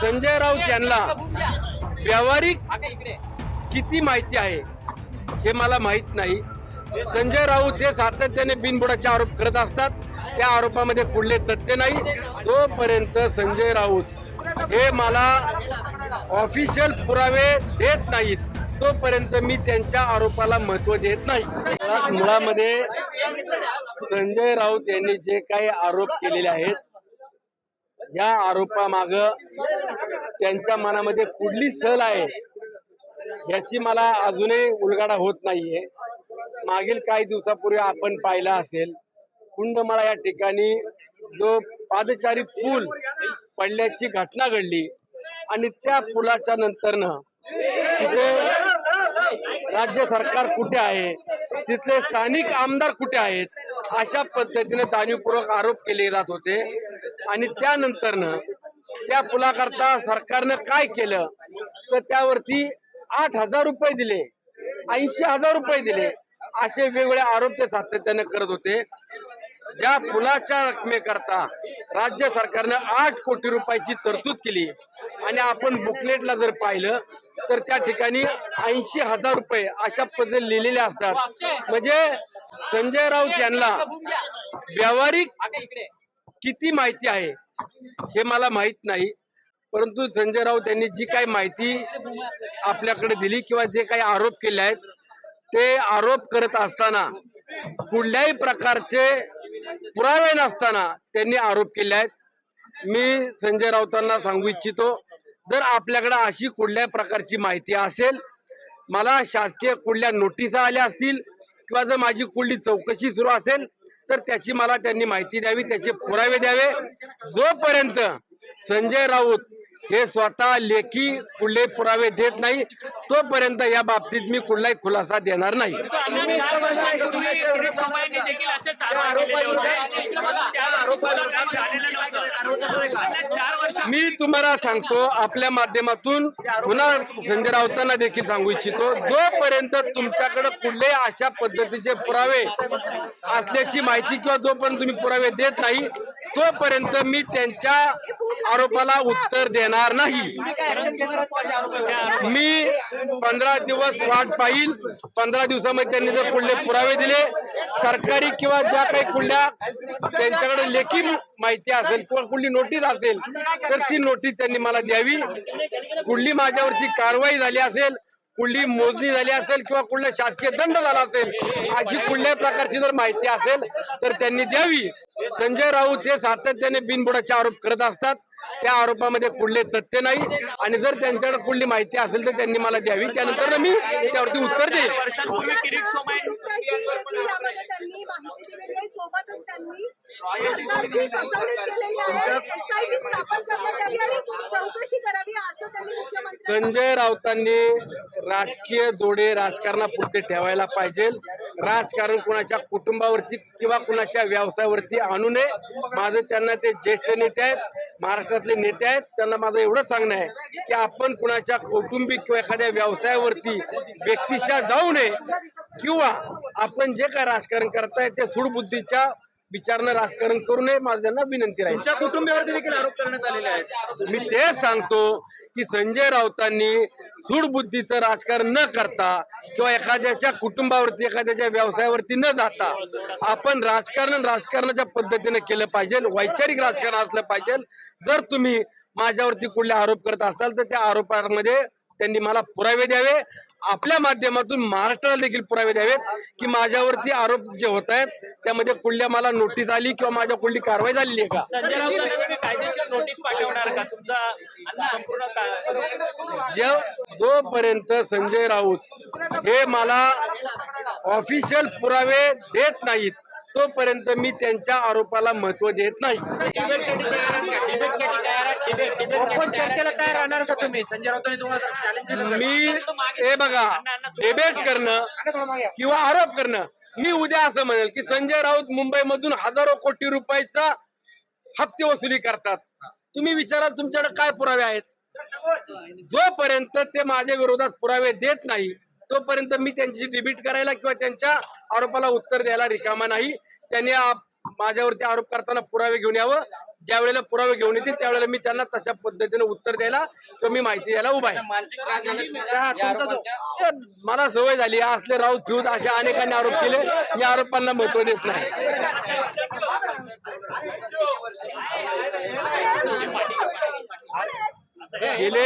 संजय राऊत यांना व्यावहारिक किती माहिती आहे हे मला माहीत नाही. संजय राऊत हे सातत्याने बिनबुडाचे आरोप करत असतात. त्या आरोपामध्ये पुढले तथ्य नाही. तोपर्यंत संजय राऊत हे मला ऑफिशियल पुरावे देत नाहीत. तोपर्यंत मी त्यांच्या आरोपाला महत्त्व देत नाही. मुळामध्ये संजय राऊत यांनी जे काही आरोप केलेले आहेत या आरोपामाग त्यांच्या मनामध्ये कुठली सल आहे याची मला अजूनही उलगाडा होत नाहीये. मागील काही दिवसापूर्वी आपण पाहिला असेल कुंडमाळा या ठिकाणी जो पादचारी पूल पडल्याची घटना घडली आणि त्या पुलाच्या नंतरनं तिथे राज्य सरकार कुठे आहे तिथले स्थानिक आमदार कुठे आहेत अशा पद्धतीने जाणीवपूर्वक आरोप केले जात होते. आणि त्यानंतरनं त्या पुलाकरता सरकारनं काय केलं? तर त्यावरती आठ हजार रुपये दिले. ऐंशी हजार रुपये दिले. असे वेगवेगळे आरोप ते सातत्याने करत होते. ज्या पुलाच्या रकमेकरता राज्य सरकारनं आठ कोटी रुपयाची तरतूद केली आणि आपण बुकलेटला जर पाहिलं तर त्या ठिकाणी ऐंशी हजार रुपये अशा पद्धतीने लिहिलेले असतात. म्हणजे संजय राऊत यांना व्यावहारिक किती माहिती आहे हे मला माहीत नाही. परंतु संजय राऊत यांनी जी काही माहिती आपल्याकडे दिली किंवा जे काही आरोप केले आहेत ते आरोप करत असताना कुठल्याही प्रकारचे पुरावे नसताना त्यांनी आरोप केले आहेत. मी संजय राऊतांना सांगू इच्छितो जर आपल्याकडे अशी कुठल्याही प्रकारची माहिती असेल मला शासकीय कुठल्या नोटिसा आल्या असतील किंवा जर माझी कुठली चौकशी सुरू असेल तर त्याची मला त्यांनी माहिती द्यावी त्याचे पुरावे द्यावे. जोपर्यंत संजय राऊत हे स्वतः लेखी कुठले पुरावे देत नाही तोपर्यंत या बाबतीत मी कुठलाही खुलासा देणार नाही. मी तुम्हाला सांगतो आपल्या माध्यमातून पुन्हा संजय राऊतांना देखील सांगू इच्छितो जोपर्यंत तुमच्याकडे कुठल्याही अशा पद्धतीचे पुरावे असल्याची माहिती किंवा जोपर्यंत तुम्ही पुरावे देत नाही तोपर्यंत मी त्यांच्या आरोपाला उत्तर देणार नाही. मी पंधरा दिवस वाट पाहिल पंधरा दिवसामध्ये त्यांनी जर कुठले पुरावे दिले सरकारी किंवा ज्या काही कुठल्या त्यांच्याकडे लेखी माहिती असेल किंवा कुठली नोटीस असेल तर ती नोटीस त्यांनी मला द्यावी. कुठली माझ्यावरती कारवाई झाली असेल कुठली मोजणी झाली असेल किंवा कुठला शासकीय दंड झाला असेल अशी कुठल्याही प्रकारची जर माहिती असेल तर त्यांनी द्यावी. संजय राऊत हे सातत्याने बिनबुडाचे आरोप करत असतात. त्या आरोपामध्ये कुठले तथ्य नाही. आणि जर त्यांच्याकडे कुठली माहिती असेल तर त्यांनी मला द्यावी. त्यानंतर मी त्यावरती उत्तर देईल वर्षांपूर्वी किरीट सोमायनी यामध्ये त्यांनी माहिती दिलेली आहे. सोबतच त्यांनी सरकारची फसवणूक केलेली आहे. एसआयटी स्थापन करण्यात यावी आणि चौकशी करावी असं त्यांनी मुख्यमंत्री संजय राऊतांनी राजकीय जोडे राजकारणापुरते ठेवायला पाहिजे. राजकारण कुणाच्या कुटुंबावरती किंवा कुणाच्या व्यवसायावरती आणू नये. माझं त्यांना ते ज्येष्ठ नेते आहेत महाराष्ट्रातले नेते आहेत त्यांना माझं एवढं सांगणं आहे की आपण कुणाच्या कौटुंबिक किंवा एखाद्या व्यवसायावरती व्यक्तिशा जाऊ नये किंवा आपण जे काय राजकारण करताय ते सूडबुद्धीच्या विचारनं राजकारण करू नये. माझं त्यांना विनंती राहील. तुमच्या कुटुंबियावरती देखील आरोप करण्यात आलेले आहेत. मी तेच सांगतो की संजय राऊतांनी सूडबुद्धीचं राजकारण न करता किंवा एखाद्याच्या कुटुंबावरती एखाद्याच्या व्यवसायावरती न जाता आपण राजकारण राजकारणाच्या पद्धतीने केलं पाहिजे वैचारिक राजकारण असलं पाहिजे. जर तुम्ही माझ्यावरती कुठले आरोप करत असाल तर त्या आरोपामध्ये त्यांनी मला पुरावे द्यावे. आपल्या माध्यमातून महाराष्ट्राला देखील पुरावे द्यावेत की माझ्यावरती आरोप जे होत आहेत त्यामध्ये कुठल्या मला नोटीस आली किंवा माझ्या कुठली कारवाई झालेली आहे का? संजय राऊतांना तुम्ही कायदेशीर नोटीस पाठवणार का? तुमचा संपूर्ण का- जे जोपर्यंत संजय राऊत हे मला ऑफिशियल पुरावे देत नाहीत तोपर्यंत मी त्यांच्या आरोपाला महत्त्व देत नाही. ओपन चर्चेला काय राहणार का तुम्ही? संजय राऊतांनी तुम्हाला चॅलेंज दिलं मी हे बघा डिबेट करणं किंवा आरोप करणं मी उद्या असं म्हणेल की संजय राऊत मुंबईमधून हजारो कोटी रुपयाचा हप्ते वसुली करतात. तुम्ही विचारा तुमच्याकडे काय पुरावे आहेत? जोपर्यंत ते माझ्या विरोधात पुरावे देत नाही तोपर्यंत मी त्यांची डिबेट करायला किंवा त्यांच्या आरोपाला उत्तर द्यायला रिकामा नाही. त्यांनी माझ्यावरती आरोप करताना पुरावे घेऊन यावं. ज्या वेळेला पुरावे घेऊन येतील त्यावेळेला मी त्यांना तशा पद्धतीने उत्तर द्यायला किंवा मी माहिती द्यायला उभा आहे. मला सवय झाली असले राऊत फिऊत असे अनेकांनी आरोप केले या आरोपांना महत्त्व देत नाही. गेले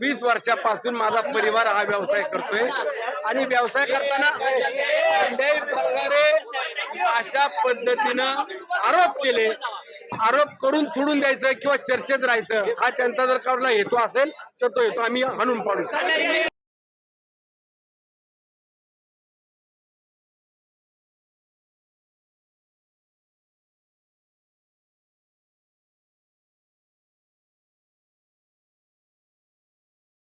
वीस वर्षापासून माझा परिवार हा व्यवसाय करतोय. आणि व्यवसाय करताना कोणत्याही प्रकारे अशा पद्धतीनं आरोप केले आरोप करून सोडून द्यायचं किंवा चर्चेत राहायचं हा त्यांचा जर काढला हेतू असेल तर तो हेतू आम्ही हाणून पाडू.